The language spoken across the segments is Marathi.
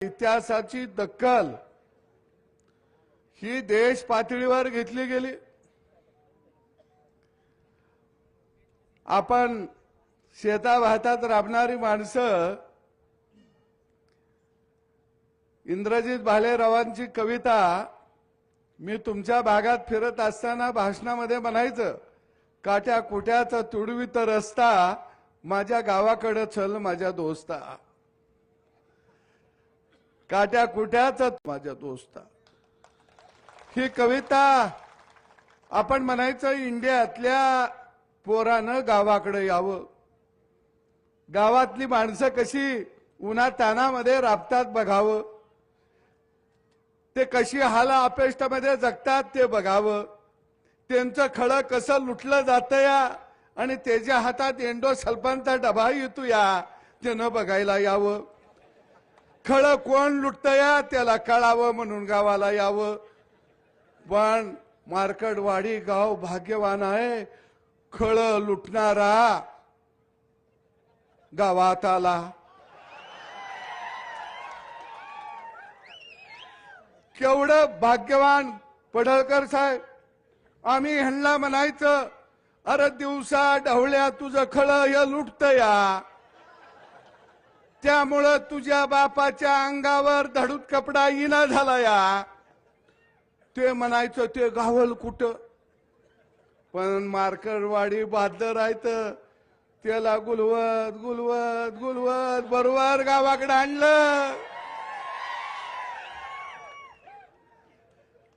इतिहासाची दक्कल ही देश पातळीवर घेतली गेली. आपण शेताभातात राबणारी माणसं इंद्रजित भालेरावांची कविता मी तुमच्या भागात फिरत असताना भाषणामध्ये म्हणायचं काट्या कुट्याचा तुडवीत रस्ता माझ्या गावाकडे चल माझ्या दोस्ता. काट्या कुट्याचा माझ्या दोस्ता. ही कविता आपण म्हणायचं इंडियातल्या पोरानं गावाकडे यावं. गावातली माणसं कशी उन्हा तानामध्ये राबतात बघावं. ते कशी हाला अपेष्टामध्ये जगतात ते बघावं. त्यांचं खळं कसं लुटलं जातं या? आणि त्याच्या हातात एंडो सल्फानचा डबा येतो या ते न बघायला यावं. खळं कोण लुटतया त्याला कळावं म्हणून गावाला यावं. पण मार्कडवाडी गाव भाग्यवान आहे. खळ लुटणारा गावात आला. केवढं भाग्यवान पडळकर साहेब. आम्ही ह्यांना म्हणायचं अरे दिवसा ढवळ्या तुझं खळ हे लुटत या त्यामुळं तुझ्या बापाच्या अंगावर धडूत कपडा इना झाला या ते म्हणायचं ते गावल कुठं? पण मार्करवाडी बहादर आहेत त्याला गुलवत गुलवत गुलवत बरोबर गावाकडे आणलं.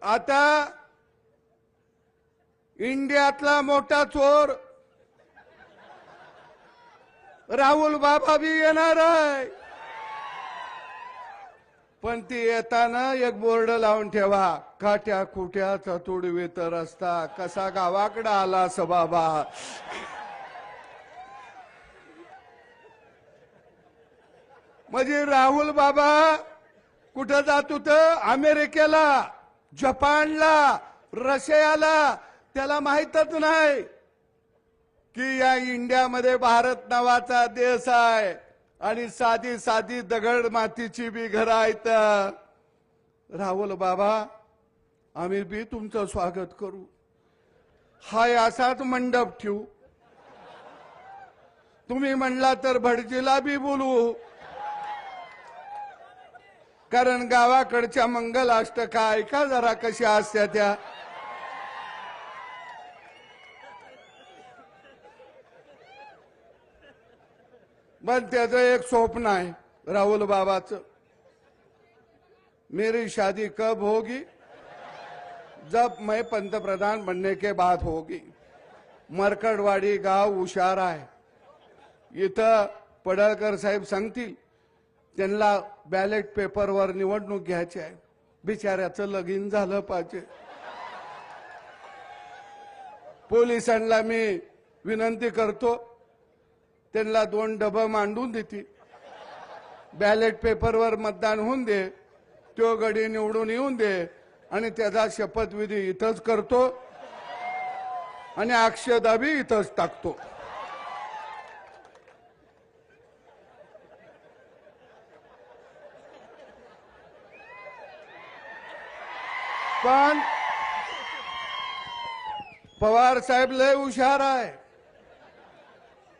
आता इंडियातला मोठा चोर राहुल बाबा बी येणार आहे. पण ती येताना एक बोर्ड लावून ठेवा. काट्या कुट्या तुडवीत रस्ता. कसा गावाकडे आला स बाबा. म्हणजे राहुल बाबा कुठं जात होत? अमेरिकेला जपानला रशियाला. त्याला माहीतच नाही. की या इंडियामध्ये भारत नावाचा देश आहे. आणि साधी साधी दगड मातीची बी घरं आहेत. राहुल बाबा आम्ही बी तुमचं स्वागत करू. हाय असाच मंडप ठेवू. तुम्ही म्हणला तर भटजीला बी बोलू. कारण गावाकडच्या मंगल अष्टका ऐका जरा कशा असत्या त्या. पण त्याचं एक स्वप्न आहे राहुल बाबाचं. मेरी शादी कब होगी? जब मैं पंतप्रधान बनने के बाद होगी. मरकडवाडी गाव हुशार आहे. इथं पडळकर साहेब सांगतील त्यांना बॅलेट पेपरवर निवडणूक घ्यायची आहे. बिचाऱ्याचं लगीन झालं पाहिजे. पोलिसांना मी विनंती करतो त्यांना दोन डबं मांडून देतील बॅलेट पेपरवर मतदान होऊन दे तो गडी निवडून येऊन दे आणि त्याचा शपथविधी इथंच करतो आणि अक्षदाबी इथंच टाकतो. पण पवार साहेब लय हुशार आहे.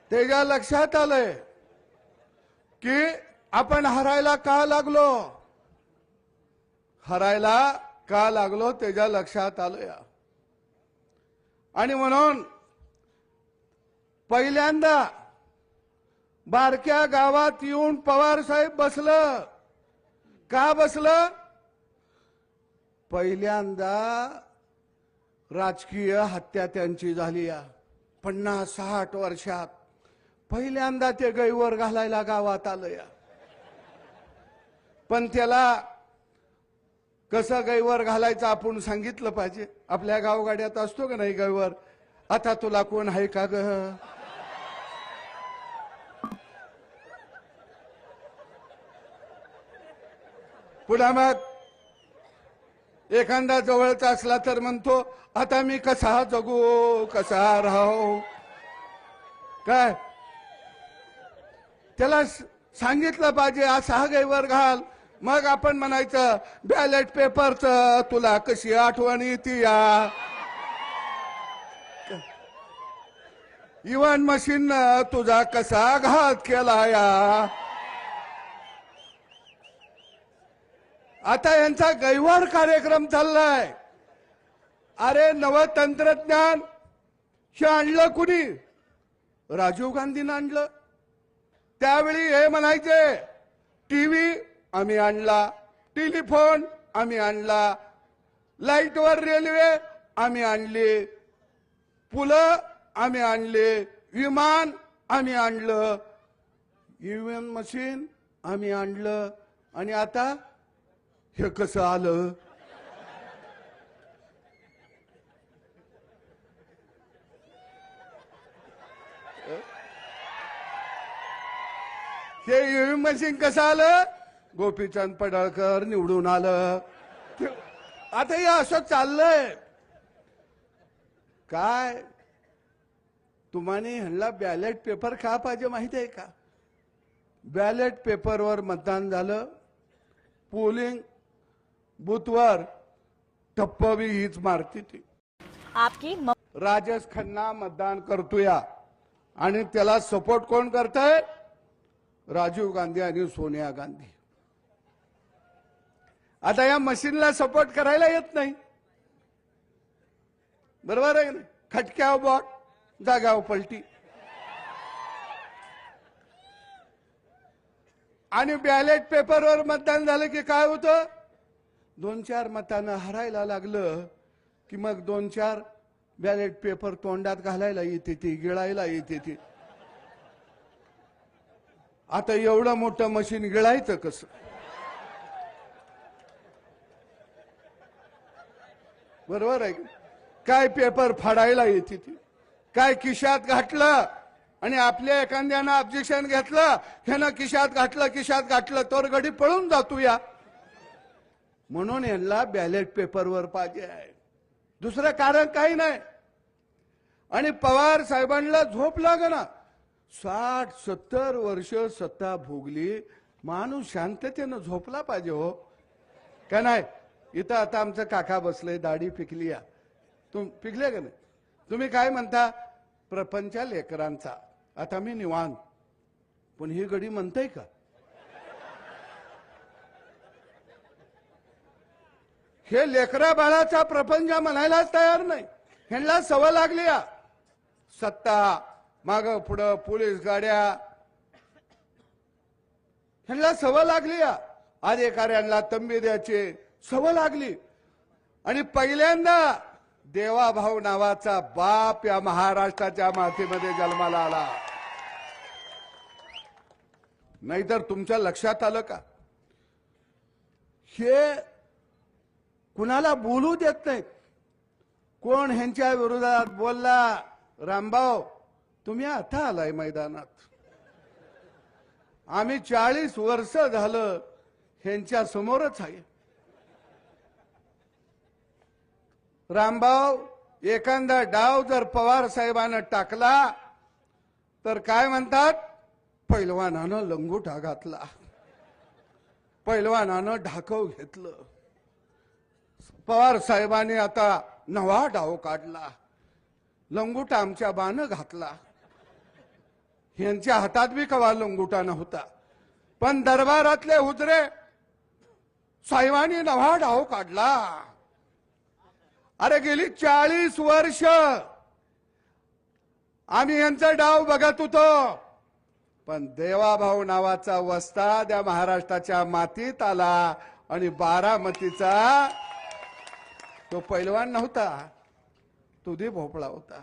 त्याच्या लक्षात आलंय की आपण हरायला का लागलो? हरायला का लागलो त्याच्या लक्षात आलं या आणि म्हणून पहिल्यांदा बारक्या गावात येऊन पवार साहेब बसलं. का बसलं? पहिल्यांदा राजकीय हत्या त्यांची झाली या पन्नास साठ वर्षात. पहिल्यांदा ते गैवर घालायला गावात आलं या. पण त्याला कसं गैवर घालायचं आपण सांगितलं पाहिजे. आपल्या गावगाड्यात असतो का नाही गैवर आता तुला कोण आहे का ग? पुन्हा मग एखादा जवळचा असला तर म्हणतो आता मी कसा जगू? कसा राहू? काय? त्याला सांगितलं पाहिजे असा हा गैवर घाल. मग आपण म्हणायचं बॅलेट पेपरचं तुला कशी आठवण येते या? इव्हन मशीन तुझा कसा घात केला या? आता यांचा गैवार कार्यक्रम चाललाय. अरे नव तंत्रज्ञान हे आणलं कुणी? राजीव गांधीनं आणलं. त्यावेळी हे म्हणायचे टीव्ही आम्ही आणला टेलिफोन आम्ही आणला लाईटवर रेल्वे आम्ही आणली पुलं आम्ही आणले विमान आम्ही आणलं ईव्हीएम मशीन आम्ही आणलं आणि आता हे कसं आलं हे ईव्हीएम मशीन कसं आलं? गोपीचंद पडळकर निवडून आलं. आता हे असं चाललंय. काय? तुम्हाला ह्यांना बॅलेट पेपर का पाहिजे माहिती आहे का? बॅलेट पेपरवर मतदान झालं. पोलिंग बूथवर टप्प बी हीच मारती ती. आपकी म- राजेश खन्ना मतदान करतोया. आणि त्याला सपोर्ट कोण करतंय? राजीव गांधी आणि सोनिया गांधी. आता या मशीनला सपोर्ट करायला येत नाही. बरोबर आहे ना बॉट जागाव पलटी. आणि बॅलेट पेपरवर मतदान झालं की काय होतं? दोन चार मतानं हरायला लागलं की मग दोन चार बॅलेट पेपर तोंडात घालायला येते ती गिळायला येते ती. आता एवढं मोठं मशीन गिळायचं कसं? बरोबर आहे काय पेपर फाडायला येते ती? काय किशात घातलं आणि आपल्या एखाद्यानं ऑब्जेक्शन घेतलं ह्यानं किशात घातलं किशात घातलं तर गडी पळून जातो या. म्हणून यांना बॅलेट पेपरवर पाहिजे आहे. दुसरं कारण काही नाही. आणि पवार साहेबांना झोप ना साठ सत्तर वर्ष सत्ता भोगली माणूस शांततेनं झोपला पाहिजे हो. का नाही? इथं आता आमचं काका बसलंय दाढी पिकली या. तुम पिकले का नाही? तुम्ही काय म्हणता? प्रपंचा लेकरांचा. आता मी निवांत. पण ही गडी म्हणताय का? हे लेकरा बाळाचा प्रपंच म्हणायलाच तयार नाही. ह्यांना सवय लागली या. सत्ता माग पुढं पोलीस गाड्या. ह्यांना सवय लागली अधिकाऱ्यांना तंबी द्यायची सवय लागली. आणि पहिल्यांदा देवाभाऊ नावाचा बाप या महाराष्ट्राच्या मातीमध्ये जन्माला आला. नाहीतर तुमच्या लक्षात आलं का? हे कुणाला बोलू देत नाहीत. कोण ह्यांच्या विरोधात बोलला? रामभाऊ तुम्ही आता आलाय मैदानात. आम्ही चाळीस वर्ष झालं ह्यांच्या समोरच आहे. रामभाऊ एखादा डाव जर पवार साहेबानं टाकला तर काय म्हणतात? पैलवानानं लंगुटा घातला. पैलवानानं ढाकव घेतलं. पवार साहेबांनी आता नवा डाव काढला. लंगुटा आमच्या बानं घातला. यांच्या हातात बी कवा लंगुटा नव्हता पण दरबारातले हुजरे साहेबांनी नवा डाव काढला. अरे गेली चाळीस वर्ष. आम्ही यांचा डाव बघत होतो. पण देवाभाऊ नावाचा वस्ता त्या महाराष्ट्राच्या मातीत आला आणि बारामतीचा तो पैलवान नव्हता. तो भोपळा होता.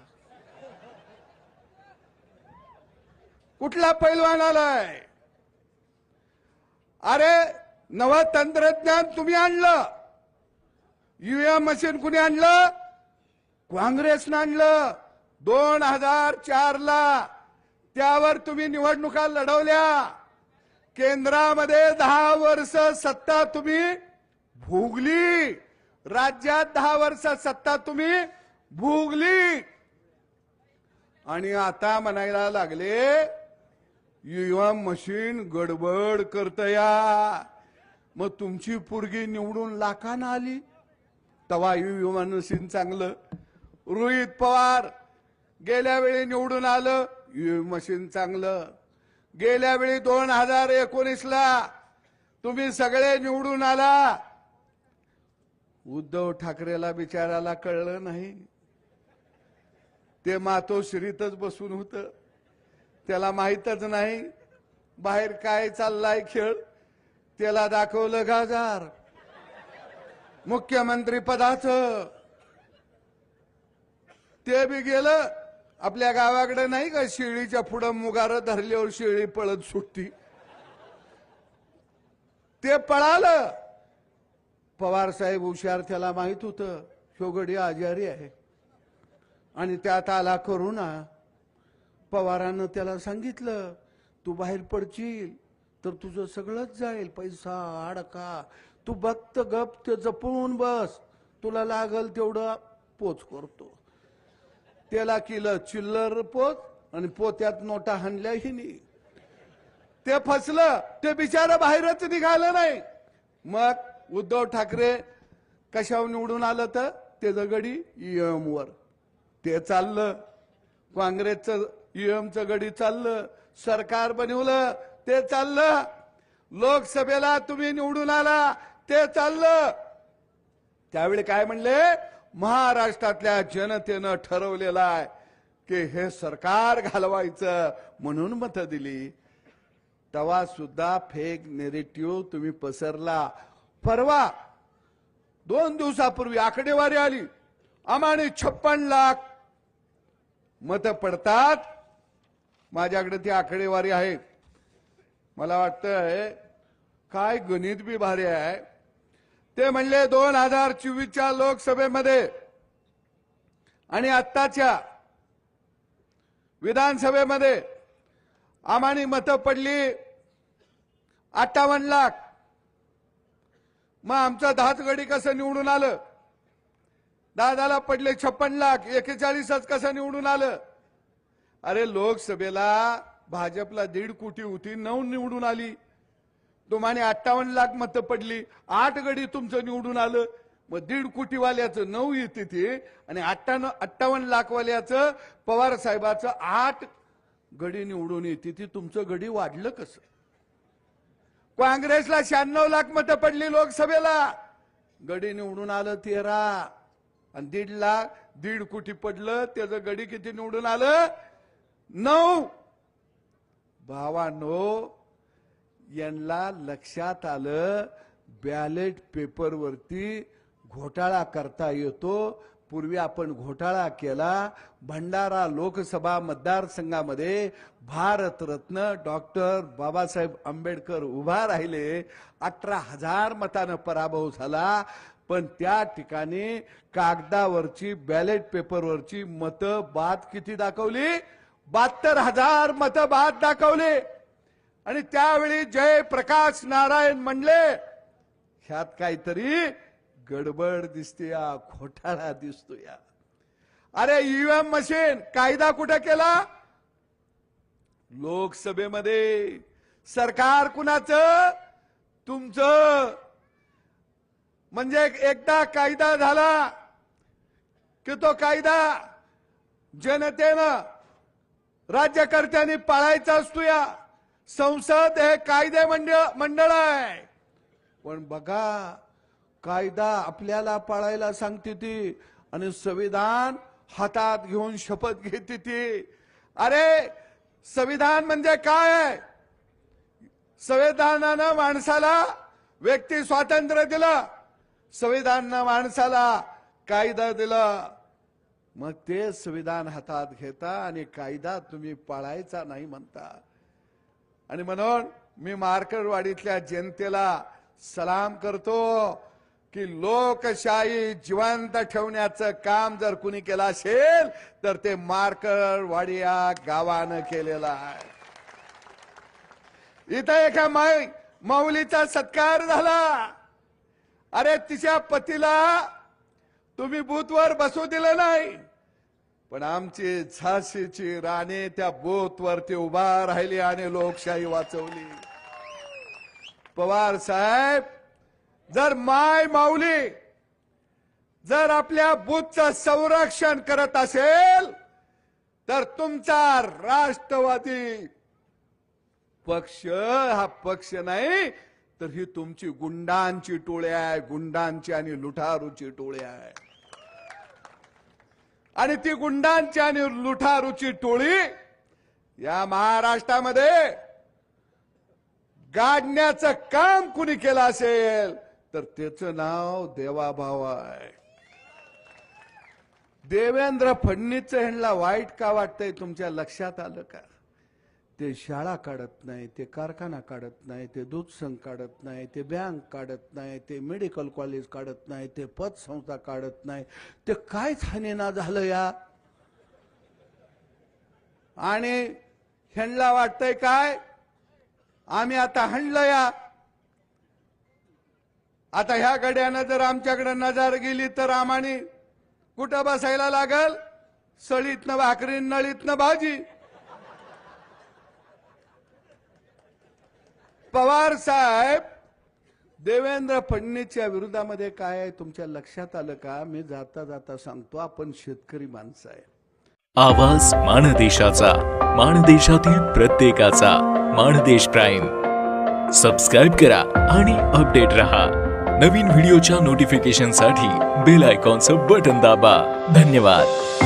कुठला पैलवान आलाय? अरे नवं तंत्रज्ञान तुम्ही आणलं. युएम मशीन कुणी आणलं? काँग्रेसनं आणलं. दोन हजार चार ला त्यावर तुम्ही निवडणुका लढवल्या. केंद्रामध्ये दहा वर्ष सत्ता तुम्ही भोगली. राज्यात दहा वर्ष सत्ता तुम्ही भोगली. आणि आता म्हणायला लागले युवा मशीन गडबड करतया. मग तुमची पुरगी निवडून लाखान आली. तवा मशीन चांगलं. रोहित पवार गेल्या वेळी निवडून आलं. युवा मशीन चांगलं. गेल्या वेळी दोन हजार एकोणीसला तुम्ही सगळे निवडून आला. उद्धव ठाकरेला बिचाराला कळलं नाही. ते मातोश्रीतच बसून होतं. त्याला माहीतच नाही बाहेर काय चाललाय खेळ. त्याला दाखवलं गाजार. मुख्यमंत्री पदाचं. ते बी गेलं. आपल्या गावाकडे नाही का शेळीच्या पुढं मुगार धरल्यावर शिळी पळत सुटती. ते पळालं. पवार साहेब हुशार त्याला माहीत होतं. शोगडी आजारी आहे. आणि त्यात आला करुणा पवारानं त्याला सांगितलं तू बाहेर पडशील तर तुझं सगळंच जाईल पैसा अडका. तू बत्त गप ते जपून बस. तुला लागल तेवढं पोच करतो. त्याला केलं चिल्लर पोच आणि पोत्यात नोटा हाणल्या हिनी ते फसलं ते बिचारा बाहेरच निघालं नाही. मग उद्धव ठाकरे कशावर निवडून आलं तर? ते जगडी ईएम वर. ते चाललं. काँग्रेसचं ईएमचं गडी चाललं सरकार बनवलं ते चाललं. लोकसभेला तुम्ही निवडून आला ते चाललं. त्यावेळी काय म्हणले? महाराष्ट्रातल्या जनतेनं ठरवलेलं आहे की हे सरकार घालवायचं म्हणून मत दिली. तेव्हा सुद्धा फेक नेरेटिव्ह तुम्ही पसरला. परवा दोन दिवसापूर्वी आकडेवारी आली. आम्हाने छप्पन लाख मत पडतात. माझ्याकडे ती आकडेवारी आहे. मला वाटतंय काय गणित बी भारी आहे. ते म्हणले दोन हजार चोवीसच्या लोकसभेमध्ये आणि आत्ताच्या विधानसभेमध्ये आम्हाने मतं पडली अठ्ठावन्न लाख. मग आमचं दहाच गडी कसं निवडून आलं? दादाला पडले छप्पन लाख एकेचाळीसच कसं निवडून आलं? अरे लोकसभेला भाजपला दीड कोटी होती नऊ निवडून आली. तुम्हाला अठ्ठावन्न लाख मतं पडली आठ गडी तुमचं निवडून आलं. मग दीड कोटीवाल्याचं नऊ येते ते आणि अठ्ठावन्न अठ्ठावन्न लाखवाल्याचं पवार साहेबाचं आठ गडी निवडून येते ती तुमचं गडी वाढलं कसं? काँग्रेसला शहाण्णव लाख मतं पडली लोकसभेला. गडी निवडून आलं तेरा. आणि दीड लाख दीड कोटी पडलं त्याचं गडी किती निवडून आलं? नऊ भावानो यांना लक्षात आलं बॅलेट पेपरवरती घोटाळा करता येतो. पूर्वी आपण घोटाळा केला भंडारा लोकसभा मतदारसंघामध्ये भारतरत्न डॉक्टर बाबासाहेब आंबेडकर उभा राहिले. अठरा हजार मतानं पराभव झाला पण त्या ठिकाणी कागदावरची बॅलेट पेपरवरची मतं बाद किती दाखवली? बहात्तर हजार मतं बाद दाखवले. आणि त्यावेळी जय प्रकाश नारायण म्हणले ह्यात काहीतरी गडबड दिसते या घोटाळा दिसतो या. अरे ईव्हीएम मशीन कायदा कुठे केला? लोकसभेमध्ये. सरकार कुणाचं? तुमचं. म्हणजे एकदा कायदा झाला की तो कायदा जनतेनं राज्यकर्त्यांनी पाळायचा असतो या संसद हे कायदे मंडळ मंडळ आहे. पण बघा कायदा आपल्याला पाळायला सांगते ती आणि संविधान हातात घेऊन शपथ घेते ती. अरे संविधान म्हणजे काय आहे? संविधानानं माणसाला व्यक्ती स्वातंत्र्य दिलं. संविधानानं माणसाला कायदा दिला. मग ते संविधान हातात घेता आणि कायदा तुम्ही पाळायचा नाही म्हणता. आणि म्हणून मी मार्करवाडीतल्या जनतेला सलाम करतो की लोकशाही जिवंत ठेवण्याचं काम जर कुणी केलं असेल तर ते मार्करवाडी या गावानं केलेलं आहे. इथं एका माई माऊलीचा सत्कार झाला. अरे तिच्या पतीला तुम्ही बूथवर बसू दिलं नाही. पण आमची झाशीची राणे त्या बूथवरती उभा राहिली आणि लोकशाही वाचवली. पवार साहेब जर माय माऊली जर आपल्या बुथचं संरक्षण करत असेल तर तुमचा राष्ट्रवादी पक्ष हा पक्ष नाही तर ही तुमची गुंडांची टोळी आहे गुंडांची आणि लुटारूची टोळी आहे. आणि ती गुंडांची आणि लुठारूची टोळी या महाराष्ट्रामध्ये गाडण्याचं काम कुणी केलं असेल तर त्याचं नाव देवाभाव आहे. देवेंद्र फडणवीसचं ह्यांना वाईट का वाटतंय तुमच्या लक्षात आलं का? ते शाळा काढत नाही ते कारखाना काढत नाही ते दूध संघ काढत नाही ते बँक काढत नाही ते मेडिकल कॉलेज काढत नाही ते पतसंस्था काढत नाही. ते कायच हानीना झालं या? आणि ह्यांना वाटतंय काय? आम्ही आता हणलं या. आता ह्या गड्यानं जर आमच्याकडे नजर गेली तर आम्हाने कुठं बसायला लागल? सळीतनं भाकरी नळीतनं भाजी. पवार साहेब देवेंद्र फडणवीसच्या विरोधामध्ये काय आहे तुमच्या लक्षात आलं का? मी जाता जाता सांगतो आपण शेतकरी माणसं आहे. आवाज माणदेशाचा माणदेशातील प्रत्येकाचा माणदेश प्राईम. सबस्क्राईब करा आणि अपडेट रहा. नवीन व्हिडिओच्या नोटिफिकेशनसाठी बेल आयकॉनचं बटन दाबा. धन्यवाद.